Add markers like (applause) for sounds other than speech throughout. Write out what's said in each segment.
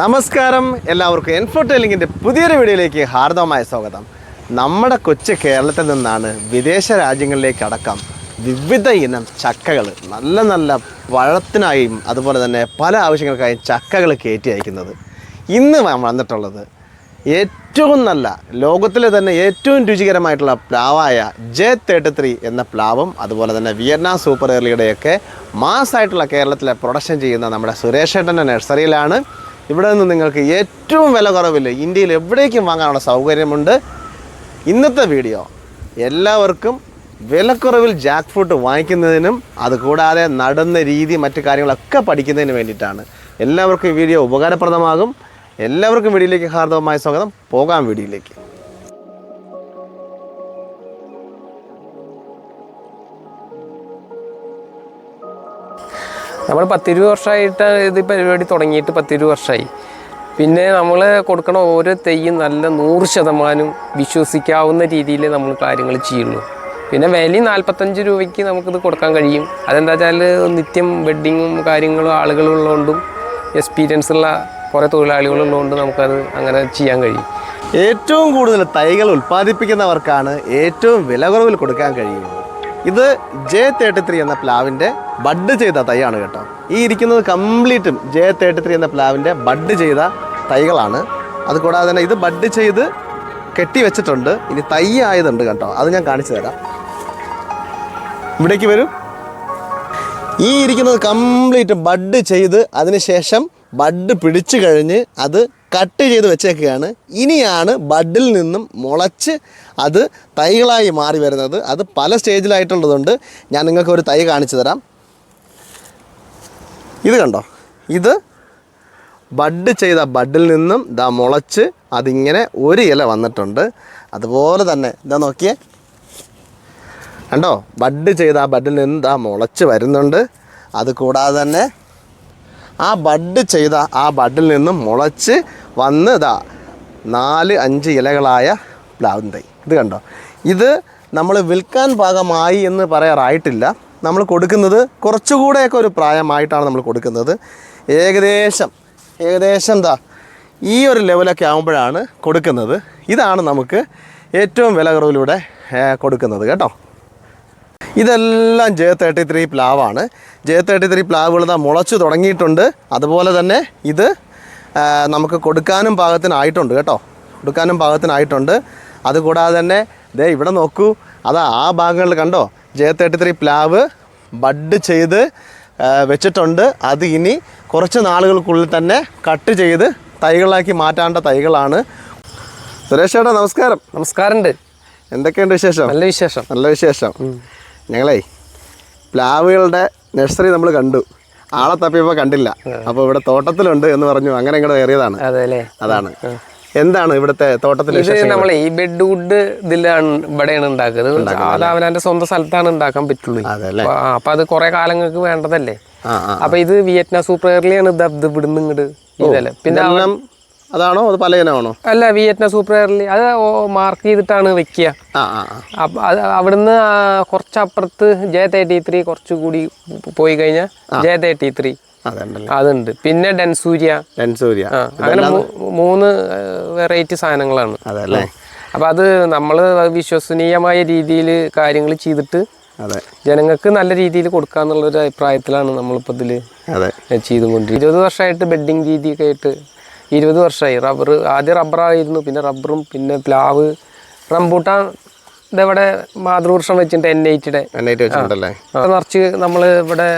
നമസ്കാരം. എല്ലാവർക്കും എൻഫോട്ടെലിങ്ങിന്റെ പുതിയൊരു വീഡിയോയിലേക്ക് ഹാർദവമായ സ്വാഗതം. നമ്മുടെ കൊച്ചു കേരളത്തിൽ നിന്നാണ് വിദേശ രാജ്യങ്ങളിലേക്ക് അടക്കം വിവിധ ഇനം ചക്കകൾ നല്ല നല്ല പഴത്തിനായും അതുപോലെ തന്നെ പല ആവശ്യങ്ങൾക്കായും ചക്കകൾ കയറ്റി അയക്കുന്നത്. ഇന്ന് വന്നിട്ടുള്ളത് ഏറ്റവും നല്ല ലോകത്തിലെ തന്നെ ഏറ്റവും രുചികരമായിട്ടുള്ള പ്ലാവായ ജെ തേർട്ടി ത്രീ എന്ന പ്ലാവും അതുപോലെ തന്നെ വിയറ്റ്നാം സൂപ്പർ എയർലിയുടെയൊക്കെ മാസ്സായിട്ടുള്ള കേരളത്തിലെ പ്രൊഡക്ഷൻ ചെയ്യുന്ന നമ്മുടെ സുരേഷേട്ടന്റെ നഴ്സറിയിലാണ്. ഇവിടെ നിന്ന് നിങ്ങൾക്ക് ഏറ്റവും വില കുറവിൽ ഇന്ത്യയിൽ എവിടേക്കും വാങ്ങാനുള്ള സൗകര്യമുണ്ട്. ഇന്നത്തെ വീഡിയോ എല്ലാവർക്കും വിലക്കുറവിൽ ജാക്ക് ഫ്രൂട്ട് വാങ്ങിക്കുന്നതിനും അതുകൂടാതെ നടന്ന രീതി മറ്റു കാര്യങ്ങളൊക്കെ പഠിക്കുന്നതിന് വേണ്ടിയിട്ടാണ്. എല്ലാവർക്കും ഈ വീഡിയോ ഉപകാരപ്രദമാകും. എല്ലാവർക്കും വീഡിയോയിലേക്ക് ഹാർദവമായ സ്വാഗതം. പോകാം വീഡിയോയിലേക്ക്. നമ്മൾ പത്തിരുപത് വർഷമായിട്ട് ഇത് പരിപാടി തുടങ്ങിയിട്ട് പത്തിരുപത് വർഷമായി. പിന്നെ നമ്മൾ കൊടുക്കണ ഓരോ തെയ്യും നല്ല നൂറ് ശതമാനം വിശ്വസിക്കാവുന്ന രീതിയിൽ നമ്മൾ കാര്യങ്ങൾ ചെയ്യുള്ളൂ പിന്നെ വില നാൽപ്പത്തഞ്ച് രൂപയ്ക്ക് നമുക്കിത് കൊടുക്കാൻ കഴിയും. അതെന്താ വെച്ചാൽ നിത്യം വെഡ്ഡിങ്ങും കാര്യങ്ങളും ആളുകളുള്ളതുകൊണ്ടും എക്സ്പീരിയൻസ് ഉള്ള കുറേ തൊഴിലാളികളുള്ളതുകൊണ്ട് നമുക്കത് അങ്ങനെ ചെയ്യാൻ കഴിയും. ഏറ്റവും കൂടുതൽ തൈകൾ ഉൽപ്പാദിപ്പിക്കുന്നവർക്കാണ് ഏറ്റവും വില കുറവിൽ കൊടുക്കാൻ കഴിയുന്നത്. ഇത് ജെ തേർട്ടി ത്രീ എന്ന പ്ലാവിന്റെ ബഡ് ചെയ്ത തൈയാണ് കേട്ടോ. ഈ ഇരിക്കുന്നത് കംപ്ലീറ്റും ജെ തേർട്ടി ത്രീ എന്ന പ്ലാവിന്റെ ബഡ് ചെയ്ത തൈകളാണ്. അതുകൂടാതെ തന്നെ ഇത് ബഡ് ചെയ്ത് കെട്ടി വെച്ചിട്ടുണ്ട്. ഇനി തൈ ആയതുണ്ട് കേട്ടോ. അത് ഞാൻ കാണിച്ചു തരാം. ഇവിടേക്ക് വരും. ഈ ഇരിക്കുന്നത് കംപ്ലീറ്റ് ബഡ് ചെയ്ത് അതിനുശേഷം ബഡ് പിടിച്ചു കഴിഞ്ഞ് അത് കട്ട് ചെയ്ത് വെച്ചേക്കുകയാണ്. ഇനിയാണ് ബഡിൽ നിന്നും മുളച്ച് അത് തൈകളായി മാറി വരുന്നത്. അത് പല സ്റ്റേജിലായിട്ടുള്ളതുകൊണ്ട് ഞാൻ നിങ്ങൾക്ക് ഒരു തൈ കാണിച്ചു തരാം. ഇത് കണ്ടോ? ഇത് ബഡ് ചെയ്ത ബഡിൽ നിന്നും ഇതാ മുളച്ച് അതിങ്ങനെ ഒരു ഇല വന്നിട്ടുണ്ട്. അതുപോലെ തന്നെ ഇതാ നോക്കിയേ. കണ്ടോ? ബഡ് ചെയ്ത ആ ബഡിൽ നിന്ന് ഇതാ മുളച്ച് വരുന്നുണ്ട്. അത് കൂടാതെ തന്നെ ആ ബഡ് ചെയ്ത ആ ബഡിൽ നിന്നും മുളച്ച് വന്ന് ഇതാ നാല് അഞ്ച് ഇലകളായ പ്ലാവിൻ തൈ. ഇത് കണ്ടോ? ഇത് നമ്മൾ വിൽക്കാൻ പാകമായി എന്ന് പറയാറായിട്ടില്ല. നമ്മൾ കൊടുക്കുന്നത് കുറച്ചുകൂടെയൊക്കെ ഒരു പ്രായമായിട്ടാണ് നമ്മൾ കൊടുക്കുന്നത്. ഏകദേശം ഏകദേശം എന്താ? ഈ ഒരു ലെവലൊക്കെ ആകുമ്പോഴാണ് കൊടുക്കുന്നത്. ഇതാണ് നമുക്ക് ഏറ്റവും വില കുറവിലൂടെ കൊടുക്കുന്നത് കേട്ടോ. ഇതെല്ലാം ജെ തേർട്ടി ത്രീ പ്ലാവാണ്. ജെ തേർട്ടി ത്രീ പ്ലാവുകൾ മുളച്ചു തുടങ്ങിയിട്ടുണ്ട്. അതുപോലെ തന്നെ ഇത് നമുക്ക് കൊടുക്കാനും പാകത്തിനായിട്ടുണ്ട് കേട്ടോ. കൊടുക്കാനും പാകത്തിനായിട്ടുണ്ട്. അതുകൂടാതെ തന്നെ ദേ ഇവിടെ നോക്കൂ. അതാ ആ ഭാഗങ്ങളിൽ കണ്ടോ? ജെ തേർട്ടി ത്രീ പ്ലാവ് ബഡ് ചെയ്ത് വെച്ചിട്ടുണ്ട്. അത് ഇനി കുറച്ച് നാളുകൾക്കുള്ളിൽ തന്നെ കട്ട് ചെയ്ത് തൈകളാക്കി മാറ്റാണ്ട തൈകളാണ്. സുരേഷ് ചേട്ടാ നമസ്കാരം. നമസ്കാരമുണ്ട് എന്തൊക്കെയുണ്ട് വിശേഷം? നല്ല വിശേഷം. നല്ല വിശേഷം. ഞങ്ങളേ പ്ലാവുകളുടെ നഴ്സറി നമ്മൾ കണ്ടു. ആളെ തപ്പിയപ്പോൾ കണ്ടില്ല. അപ്പോൾ ഇവിടെ തോട്ടത്തിലുണ്ട് എന്ന് പറഞ്ഞു. അങ്ങനെ ഇങ്ങോട്ട് കയറിയതാണ്. അതാണ്. എന്താണ് ഇവിടുത്തെ തോട്ടത്തിൽ ഇത് നമ്മൾ ഈ ബെഡ് വുഡ് ഇതിലാണ് ഇവിടെയാണ് ഉണ്ടാക്കുന്നത് അത് അവനവന്റെ സ്വന്തം സ്ഥലത്താണ് ഉണ്ടാക്കാൻ പറ്റുള്ളൂ. അപ്പൊ- അത് കുറെ കാലങ്ങൾക്ക് വേണ്ടതല്ലേ? അപ്പൊ ഇത് വിയറ്റ്നാം സൂപ്പർ എയർലിയാണ് ഇത് ഇത് ഇവിടുന്ന് ഇങ്ങോട്ട് ഇതല്ലേ? പിന്നെ അതാണോ അത് പല ഇനമാണോ അല്ല വിയറ്റ്നാം സൂപ്പർ എയർലി അത് മാർക്ക് ചെയ്തിട്ടാണ് വെക്കുക. അത് അവിടുന്ന് കുറച്ചപ്പുറത്ത് ജെ തേർട്ടി ത്രീ കുറച്ചുകൂടി പോയി കഴിഞ്ഞാൽ ജെ തേർട്ടി ത്രീ. അതുണ്ട്. പിന്നെ ഡെൻസൂര്യ. ഡെൻസൂര്യ. അങ്ങനെ മൂന്ന് വെറൈറ്റി സാധനങ്ങളാണ്. അതല്ലേ? അപ്പൊ അത് നമ്മൾ വിശ്വസനീയമായ രീതിയിൽ കാര്യങ്ങൾ ചെയ്തിട്ട് അതെ. ജനങ്ങൾക്ക് നല്ല രീതിയിൽ കൊടുക്കാന്നുള്ള ഒരു അഭിപ്രായത്തിലാണ് നമ്മളിപ്പോൾ ഇതിൽ അതെ. ചെയ്തുകൊണ്ടിരിക്കുന്നത്. ഇരുപത് വർഷമായിട്ട് ബെഡിങ് രീതിയൊക്കെ ആയിട്ട് ഇരുപത് വർഷമായി. റബ്ബർ ആദ്യം റബ്ബറായിരുന്നു പിന്നെ റബ്ബറും പിന്നെ പ്ലാവ്. റംബൂട്ടാൻ ഇതെവിടെ മാതൃവൃക്ഷം വെച്ചിട്ടുണ്ട് എൻ ഐറ്റിയുടെ എണ്ണയിട്ട് വെച്ചിട്ടുണ്ടല്ലേ? നിറച്ച് നമ്മൾ ഇവിടെ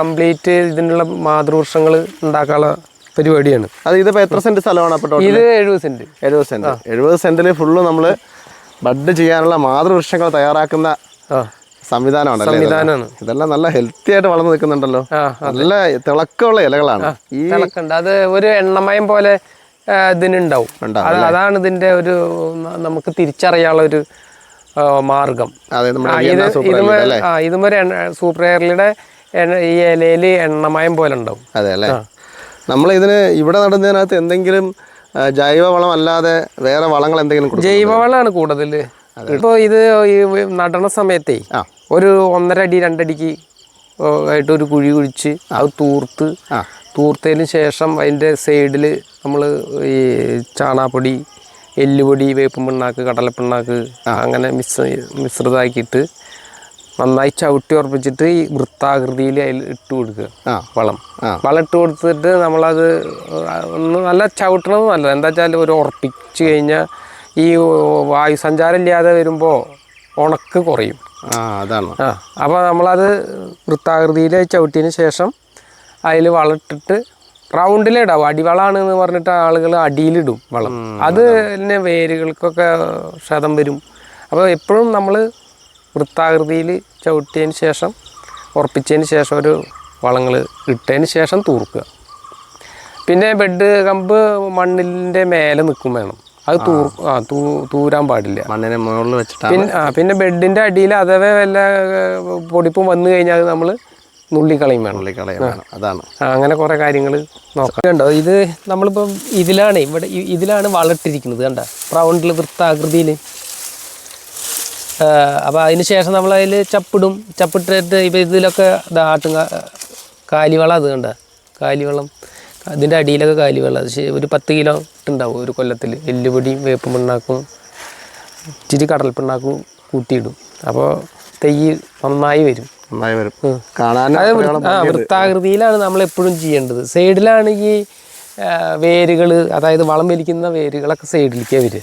കംപ്ലീറ്റ് ഇതിനുള്ള മാതൃവൃക്ഷങ്ങൾ ഉണ്ടാക്കാനുള്ള പരിപാടിയാണ്. അത് ഇതിപ്പോ എത്ര സെന്റ് സ്ഥലമാണ് ഇത് എഴുപത് സെന്റ്. എഴുപത് സെന്റ്. എഴുപത് സെന്റിൽ ഫുള്ള് നമ്മൾ ബഡ് ചെയ്യാനുള്ള മാതൃവൃക്ഷങ്ങൾ തയ്യാറാക്കുന്ന സംവിധാനമാണ് സംവിധാനമാണ്. ഇതെല്ലാം നല്ല ഹെൽത്തി ആയിട്ട് വളർന്നു നിൽക്കുന്നുണ്ടല്ലോ. നല്ല തിളക്കമുള്ള ഇലകളാണ്. ഈ തിളക്കുണ്ട് അത് ഒരു എണ്ണമയം പോലെ ഇതിനുണ്ടാവും. അതാണ് ഇതിന്റെ ഒരു നമുക്ക് തിരിച്ചറിയാനുള്ള ഒരു മാർഗം. അതെ ആ, നമ്മുടെ ഇത് സൂപ്പർ ഇതുമൊരു എയർലിയുടെ ഈ ഇലയിൽ എണ്ണമയം പോലെ ഉണ്ടാവും. അതെ അല്ലേ? നമ്മൾ ഇതിന് ഇവിടെ നടുന്നതിനകത്ത് എന്തെങ്കിലും ജൈവ ജൈവവളം അല്ലാതെ വേറെ വളങ്ങൾ എന്തെങ്കിലും ജൈവ ജൈവവളമാണ് കൂടുതൽ. ഇപ്പോൾ ഇത് ഈ നടണ സമയത്തേ ഒരു ഒന്നര അടി രണ്ടടിക്ക് ആയിട്ട് ഒരു കുഴി കുഴിച്ച് അത് തൂർത്ത് തൂർത്തതിന് ശേഷം അതിന്റെ സൈഡിൽ നമ്മൾ ഈ ചാണാപ്പൊടി എല്ലുപൊടി വേപ്പും പിണ്ണാക്ക് കടലപ്പിണ്ണാക്ക് അങ്ങനെ മിശ്ര മിശ്രിതമാക്കിയിട്ട് നന്നായി ചവിട്ടി ഉറപ്പിച്ചിട്ട് ഈ വൃത്താകൃതിയിൽ അതിൽ ഇട്ട് കൊടുക്കുക. വളം. വളം ഇട്ട് കൊടുത്തിട്ട് നമ്മളത് ഒന്ന് നല്ല ചവിട്ടണത് നല്ലത്. എന്താ വെച്ചാൽ ഒരു ഉറപ്പിച്ച് കഴിഞ്ഞാൽ ഈ വായു സഞ്ചാരം ഇല്ലാതെ വരുമ്പോൾ ഉണക്ക് കുറയും. അതാണ്. ആ അപ്പോൾ നമ്മളത് വൃത്താകൃതിയിൽ ചവിട്ടിയതിന് ശേഷം അതിൽ വളമിട്ടിട്ട് റൗണ്ടിലിടാവും അടിവളാണ് എന്ന് പറഞ്ഞിട്ട് ആളുകൾ അടിയിലിടും വളം. അത് പിന്നെ വേരുകൾക്കൊക്കെ ക്ഷതം വരും. അപ്പോൾ എപ്പോഴും നമ്മൾ വൃത്താകൃതിയിൽ ചവിട്ടിയതിന് ശേഷം ഉറപ്പിച്ചതിന് ശേഷം ഒരു വളങ്ങൾ ഇട്ടതിന് ശേഷം തൂർക്കുക. പിന്നെ ബെഡ് കമ്പ് മണ്ണിന്റെ മേലെ നിൽക്കും വേണം. അത് തൂർ ആ. തൂ തൂരാൻ പാടില്ല. മണ്ണിനെ മുകളിൽ വെച്ചിട്ട് പിന്നെ ആ പിന്നെ ബെഡിന്റെ അടിയിൽ അഥവാ വല്ല പൊടിപ്പും വന്നു കഴിഞ്ഞാൽ നമ്മൾ നുള്ളിക്കളയും വേണം. നുള്ളിക്കളയും വേണം. അതാണ്. അങ്ങനെ കുറേ കാര്യങ്ങൾ നോക്കാം. കണ്ടോ ഇത് നമ്മളിപ്പം ഇതിലാണ് ഇവിടെ ഇതിലാണ് വളട്ടിരിക്കുന്നത് കണ്ട? റൗണ്ടിൽ വൃത്താകൃതിയിൽ അപ്പോൾ അതിന് ശേഷം നമ്മൾ അതിൽ ചപ്പിടും. ചപ്പിട്ടിട്ട് ഇപ്പം ഇതിലൊക്കെ ആട്ടും കാലിവളം അത് കണ്ട? കാലിവളം. അതിന്റെ അടിയിലൊക്കെ കാലിവളം. അത് ഒരു പത്ത് കിലോ ഇട്ടുണ്ടാവും ഒരു കൊല്ലത്തിൽ എല്ലുപൊടിയും വേപ്പ് മണ്ണാക്കും ഇച്ചിരി കടൽപ്പിണ്ണാക്കും കൂട്ടിയിടും. അപ്പോൾ തെയ്യ് നന്നായി വരും. നന്നായി വരും. കാണാൻ ആ വൃത്താകൃതിയിലാണ് നമ്മൾ എപ്പോഴും ചെയ്യേണ്ടത്. സൈഡിലാണെങ്കിൽ വേരുകൾ അതായത് വളം വലിക്കുന്ന വേരുകളൊക്കെ സൈഡിലേക്കാണ് വരിക.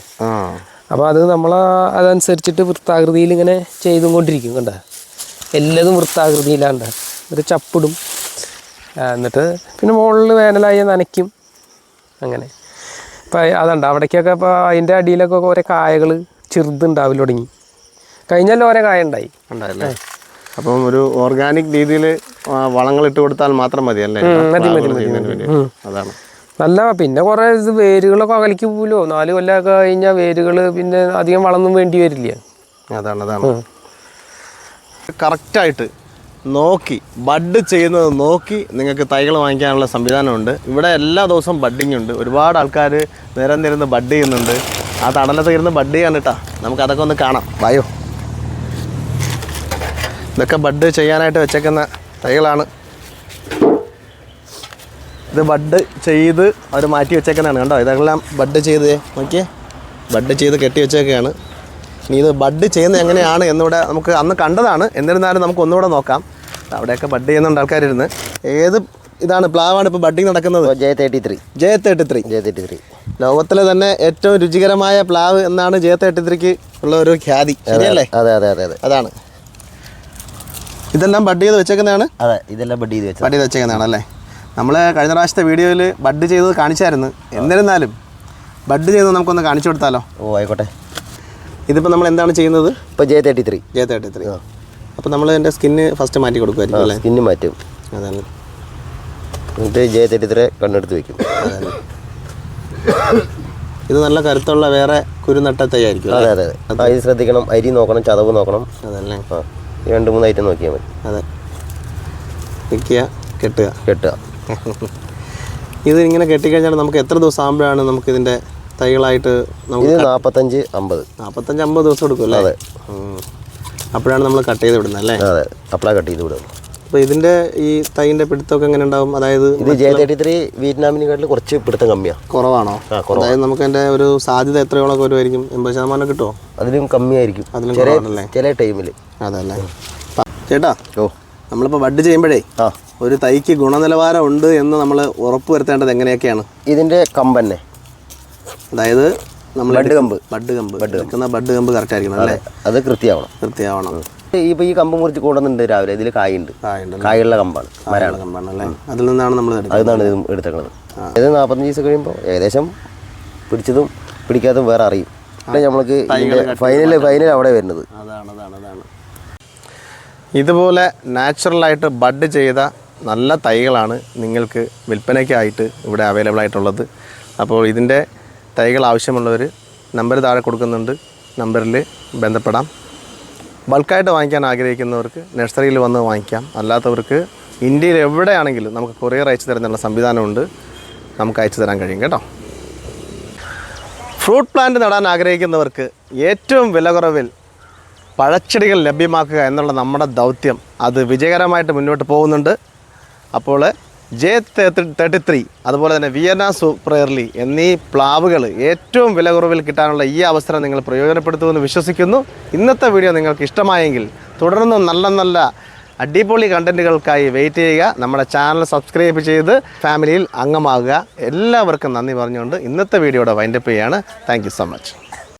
അപ്പോൾ അത് നമ്മൾ അതനുസരിച്ചിട്ട് വൃത്താകൃതിയിൽ ഇങ്ങനെ ചെയ്തും കൊണ്ടിരിക്കും കണ്ട? എല്ലതും വൃത്താകൃതിയിലാണ്ട. ഒരു ചപ്പിടും. എന്നിട്ട് പിന്നെ മുകളിൽ വേനലായി നനയ്ക്കും. അങ്ങനെ. ഇപ്പം അതുണ്ട് അവിടേക്കൊക്കെ ഇപ്പോൾ അതിന്റെ അടിയിലൊക്കെ കുറേ കായകൾ ചെറുതുണ്ടാവില്ല തുടങ്ങി. കഴിഞ്ഞല്ലോ ഓരോ കായ ഉണ്ടായി. ഉണ്ടായല്ലേ? അപ്പം ഒരു ഓർഗാനിക് രീതിയിൽ വളങ്ങൾ ഇട്ട് കൊടുത്താൽ മാത്രം മതി അല്ലേ. അതാണ്. നല്ല പിന്നെ കുറെ ഇത് വേരുകളൊക്കെ അകലിക്ക് പോലോ നാല് കൊല്ലമൊക്കെ കഴിഞ്ഞാൽ വേരുകൾ പിന്നെ അധികം വളമൊന്നും വേണ്ടി വരില്ല. അതാണ് അതാണ്. കറക്റ്റായിട്ട് നോക്കി ബഡ് ചെയ്യുന്നത് നോക്കി നിങ്ങൾക്ക് തൈകൾ വാങ്ങിക്കാനുള്ള സംവിധാനമുണ്ട്. ഇവിടെ എല്ലാ ദിവസവും ബഡ്ഡിങ് ഉണ്ട്. ഒരുപാട് ആൾക്കാർ നേരം നിരുന്ന് ബഡ് ചെയ്യുന്നുണ്ട്. ആ തടലത്തിരുന്ന് ബഡ് ചെയ്യാൻ കേട്ടാ നമുക്ക് അതൊക്കെ ഒന്ന് കാണാം. വായോ ഇതൊക്കെ ബഡ് ചെയ്യാനായിട്ട് വെച്ചേക്കുന്ന തൈകളാണ്. ഇത് ബഡ് ചെയ്ത് അവർ മാറ്റി വെച്ചേക്കുന്നതാണ് കണ്ടോ? ഇതെല്ലാം ബഡ് ചെയ്ത് നോക്കിയേ. ബഡ് ചെയ്ത് കെട്ടി വെച്ചേക്കുകയാണ്. ഇനി ഇത് ബഡ് ചെയ്യുന്നത് എങ്ങനെയാണ് എന്നിവിടെ നമുക്ക് അന്ന് കണ്ടതാണ്. എന്നിരുന്നാലും നമുക്ക് ഒന്നുകൂടെ നോക്കാം. അവിടെയൊക്കെ ബഡ് ചെയ്യുന്നുണ്ട് ആൾക്കാരിരുന്ന്. ഏത് ഇതാണ് പ്ലാവാണ് ഇപ്പോൾ ബഡ്ഡിങ് നടക്കുന്നത്? J thirty three. J thirty three. J thirty three. ലോകത്തിലെ തന്നെ ഏറ്റവും രുചികരമായ പ്ലാവ് എന്നാണ് ജെ തേർട്ടി ത്രീക്ക് ഉള്ള ഒരു ഖ്യാതി. ശരിയല്ലേ? അതെ അതെ അതെ അതെ. അതാണ്. ഇതെല്ലാം ബഡ് ചെയ്ത് വെച്ചേക്കുന്നതാണ്? അതെ ഇതെല്ലാം ബഡ് ചെയ്ത് വെച്ചത് ബഡ് ചെയ്ത് വെച്ചേക്കുന്നതാണ് അല്ലേ നമ്മൾ കഴിഞ്ഞ പ്രാവശ്യത്തെ വീഡിയോയിൽ ബഡ് ചെയ്തത് കാണിച്ചായിരുന്നു. എന്നിരുന്നാലും ബഡ് ചെയ്തത് നമുക്കൊന്ന് കാണിച്ചു കൊടുത്താലോ? ഓ ആയിക്കോട്ടെ. ഇതിപ്പോൾ നമ്മൾ എന്താണ് ചെയ്യുന്നത്? ഇപ്പോൾ J thirty three J thirty three അപ്പോൾ നമ്മൾ എന്റെ സ്കിന്ന് ഫസ്റ്റ് മാറ്റി കൊടുക്കുമായിരിക്കും അല്ലേ? സ്കിന്ന് മാറ്റും. അതാണ്. എന്നിട്ട് ജെ തേർട്ടി ത്രീ കണ്ണെടുത്ത് വയ്ക്കും അതാണ്. ഇത് നല്ല കരുത്തുള്ള വേറെ കുരുനട്ട ആയിരിക്കും അതെ അതെ അതെ. ശ്രദ്ധിക്കണം. അരി നോക്കണം ചതവ് നോക്കണം. അതല്ലേ? ആ. രണ്ട് മൂന്ന് ഐറ്റം നോക്കിയാൽ മതി. അതെ. നിൽക്കുക കെട്ടുക. കെട്ടുക. (laughs) ഇത് ഇങ്ങനെ കെട്ടിക്കഴിഞ്ഞാൽ നമുക്ക് എത്ര ദിവസം ആകുമ്പോഴാണ് നമുക്ക് ഇതിന്റെ തൈകളായിട്ട് നമുക്ക് നാൽപ്പത്തഞ്ച് അമ്പത്. നാൽപ്പത്തഞ്ച് അമ്പത് ദിവസം എടുക്കും അല്ലേ? അതെ. അപ്പോഴാണ് നമ്മൾ കട്ട് ചെയ്ത് വിടുന്നത് അല്ലേ? അതെ. അപ്പോഴാണ് കട്ട് ചെയ്ത് വിടും അപ്പോൾ ഇതിന്റെ ഈ തൈന്റെ പിടുത്തമൊക്കെ എങ്ങനെ ഉണ്ടാവും? അതായത് ഇത് ജെ തേർട്ടി ത്രീ വിയറ്റ്നാമിനെക്കാട്ടിൽ കുറച്ച് പിടുത്തം കമ്മിയാണ് കുറവാണോ? അതായത് നമുക്ക് അതിന്റെ ഒരു സാധ്യത എത്രയോളം വരുമായിരിക്കും? എൺപത് ശതമാനം കിട്ടുമോ അതിലും കമ്മിയായിരിക്കും. അതിലും ചില കുറവാണല്ലേ? ചില ടൈമിൽ അതല്ലേ. ചേട്ടാ ഓ. നമ്മളിപ്പോൾ ബഡ് ചെയ്യുമ്പോഴേ ആ. ഒരു തൈക്ക് ഗുണനിലവാരം ഉണ്ട് എന്ന് നമ്മൾ ഉറപ്പ് വരുത്തേണ്ടത് എങ്ങനെയൊക്കെയാണ്? ഇതിന്റെ കമ്പന്നെ അതായത് നമ്മൾ ബഡ് കമ്പ്. ബഡ് കമ്പ്. എടുക്കുന്ന ബഡ് കമ്പ് കറക്റ്റ് ആയിരിക്കണം അല്ലേ? അത് കൃത്യമാവണം. കൃത്യമാവണം. ഇപ്പോൾ ഈ കമ്പ് മുറിച്ച് കൂടുന്നുണ്ട് രാവിലെ. ഇതിൽ കായുണ്ട്. കായുള്ള കമ്പാണ്. മരാണ് കമ്പാണ് അല്ലേ? അതിൽ നിന്നാണ് നമ്മൾ എടുക്കുന്നത്. അതിനാണ് ഇത് എടുത്തേക്കുന്നത് ഇത് നാൽപ്പത്തഞ്ച് ദിവസം കഴിയുമ്പോൾ ഏകദേശം പിടിച്ചതും പിടിക്കാത്തതും വേറെ അറിയും. നമ്മൾക്ക് ഫൈനൽ ഫൈനൽ അവിടെ വരുന്നത്. അതാണ് അതാണ് അതാണ്. ഇതുപോലെ നാച്ചുറലായിട്ട് ബഡ് ചെയ്ത നല്ല തൈകളാണ് നിങ്ങൾക്ക് വിൽപ്പനയ്ക്കായിട്ട് ഇവിടെ അവൈലബിൾ ആയിട്ടുള്ളത്. അപ്പോൾ ഇതിന്റെ തൈകൾ ആവശ്യമുള്ളവർ നമ്പർ താഴെ കൊടുക്കുന്നുണ്ട്. നമ്പറിൽ ബന്ധപ്പെടാം. ബൾക്കായിട്ട് വാങ്ങിക്കാൻ ആഗ്രഹിക്കുന്നവർക്ക് നഴ്സറിയിൽ വന്ന് വാങ്ങിക്കാം. അല്ലാത്തവർക്ക് ഇന്ത്യയിൽ എവിടെയാണെങ്കിലും നമുക്ക് കൊറിയർ അയച്ചു തരുന്നുള്ള സംവിധാനമുണ്ട്. നമുക്ക് അയച്ചു തരാൻ കഴിയും കേട്ടോ. ഫ്രൂട്ട് പ്ലാന്റ് നടാൻ ആഗ്രഹിക്കുന്നവർക്ക് ഏറ്റവും വില കുറവിൽ പഴച്ചെടികൾ ലഭ്യമാക്കുക എന്നുള്ള നമ്മുടെ ദൗത്യം അത് വിജയകരമായിട്ട് മുന്നോട്ട് പോകുന്നുണ്ട്. അപ്പോൾ ജെ തേർട്ടി ത്രീ അതുപോലെ തന്നെ വിയന്ന സൂപ്പർ എർലി എന്നീ പ്ലാവുകൾ ഏറ്റവും വില കുറവിൽ കിട്ടാനുള്ള ഈ അവസരം നിങ്ങൾ പ്രയോജനപ്പെടുത്തുമെന്ന് വിശ്വസിക്കുന്നു. ഇന്നത്തെ വീഡിയോ നിങ്ങൾക്ക് ഇഷ്ടമായെങ്കിൽ തുടർന്നും നല്ല നല്ല അടിപൊളി കണ്ടന്റുകൾക്കായി വെയിറ്റ് ചെയ്യുക. നമ്മുടെ ചാനൽ സബ്സ്ക്രൈബ് ചെയ്ത് ഫാമിലിയിൽ അംഗമാകുക. എല്ലാവർക്കും നന്ദി പറഞ്ഞുകൊണ്ട് ഇന്നത്തെ വീഡിയോയുടെ വൈൻഡപ്പ് ചെയ്യാണ് താങ്ക് സോ മച്ച്